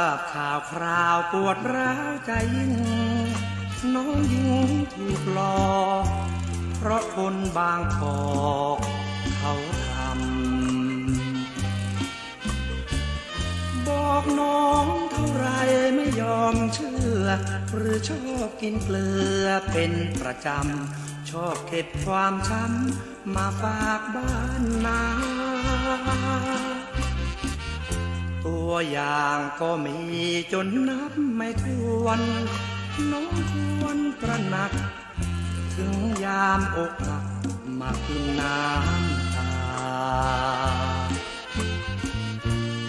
ราบข่าวคราวปวดร้าวใจยิ่งน้องหญิงถูกหลอกเพราะคนบางกอกเขาทำบอกน้องเท่าไรไม่ยอมเชื่อ หรือชอบกินเกลือเป็นประจำ ชอบเก็บความช้ำมาฝากบ้านนา ตัวอย่างก็มีจนนับไม่ถ้วน น้องควรตระหนัก ถึงยามอกหักมาคืนน้ำตา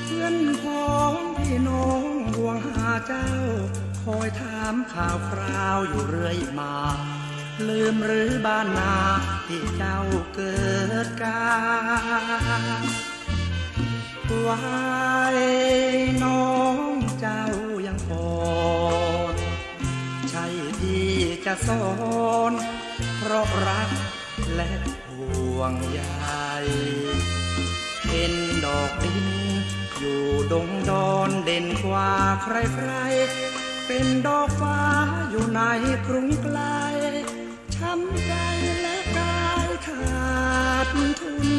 เพื่อนพ้องพี่น้องห่วงหาเจ้า คอยถามข่าวคราวอยู่เรื่อยมา ลืมหรือบ้านนาที่เจ้าเกิดกาไจะสอนเพราะรักและห่วงใยเห็นดอกดิน อยู่ดงดอนเด่นกว่าใครๆ เป็นดอกฟ้าอยู่ในกรุงไกลช้ำใจและกายขาดทุน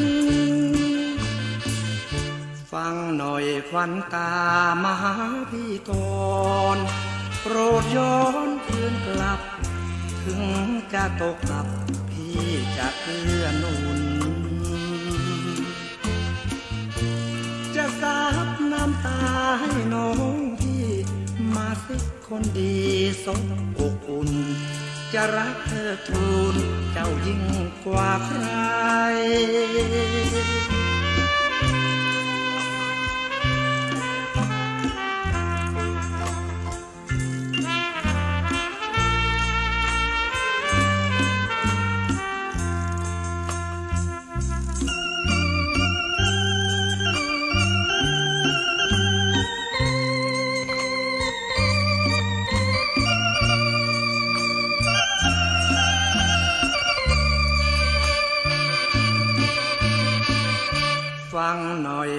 ฟังหน่อยควันตามาหาพี่ก่อนโปรดย้อนคืนกลับ ถึงจะตกอับพี่จะเกื้อหนุน จะซับน้ำตาให้น้องพี่มาสิคนดีสมอกอุ่น จะรักเธอทูลเจ้ายิ่งกว่าใคร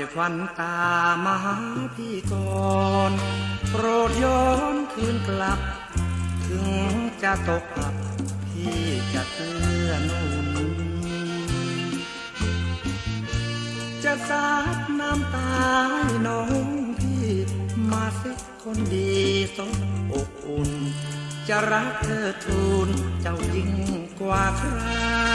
หน่อยควันตามาหาพี่ก่อนโปรดย้อนคืนกลับ ถึงจะตกอับพี่จะเตือหนุนจะสาดน้ำตาให้น้องพี่มาสิคนดีสมอกอุ่น จะรักเธอทูลเจ้ายิ่งกว่าใคร